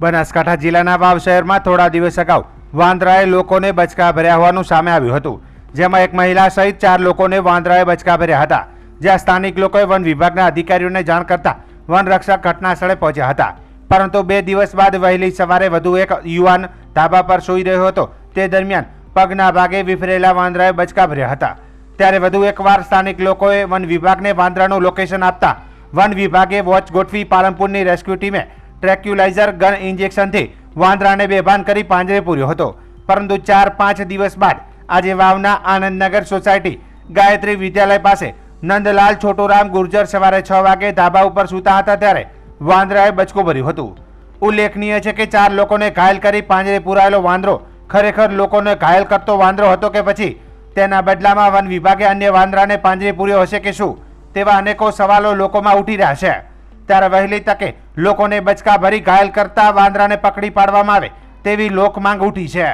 બનાસકાંઠા જિલ્લાના વાવ શહેરમાં થોડા દિવસ અગાઉ વાંદરાએ લોકોને બચકા ભર્યા હોવાનું સામે આવ્યું હતું. જેમાં એક મહિલા સહિત ચાર લોકોને વાંદરાએ બચકા ભર્યા હતા. જ્યાં સ્થાનિક લોકોએ વન વિભાગના અધિકારીઓને જાણ કરતા વનરક્ષક ઘટના સ્થળે પહોંચ્યા હતા. પરંતુ બે દિવસ બાદ વહેલી સવારે વધુ એક યુવાન ધાબા પર સૂઈ રહ્યો હતો. તે દરમિયાન પગના ભાગે વિફરેલા વાંદરાએ બચકા ભર્યા હતા. ત્યારે વધુ એકવાર સ્થાનિક લોકોએ વન વિભાગને વાંદરાનું લોકેશન આપતા વન વિભાગે વોચ ગોઠવી પાલનપુરની રેસ્ક્યુ ટીમે ટ્રેક્યુલાઇઝર ગન ઇન્જેક્શનથી વાંદરાને બેભાન કરી પાંજરે પૂર્યો હતો. પરંતુ ચાર પાંચ દિવસ બાદ આજે વાવના આનંદનગર સોસાયટી ગાયત્રી વિદ્યાલય પાસે નંદલાલ છોટુરામ ગુર્જર સવારે છ વાગે ધાબા ઉપર સૂતા હતા ત્યારે વાંદરાએ બચકું ભર્યું હતું. ઉલ્લેખનીય છે કે ચાર લોકોને ઘાયલ કરી પાંજરે પૂરાયેલો વાંદરો ખરેખર લોકોને ઘાયલ કરતો વાંદરો હતો કે પછી તેના બદલામાં વન વિભાગે અન્ય વાંદરાને પાંજરે પૂર્યો હશે કે શું તેવા અનેકો સવાલો લોકોમાં ઉઠી રહ્યા છે. ત્યારે વહેલી તકે લોકોને બચકા ભરી ઘાયલ કરતા વાંદરાને પકડી પાડવામાં આવે તેવી લોક માંગ ઉઠી છે.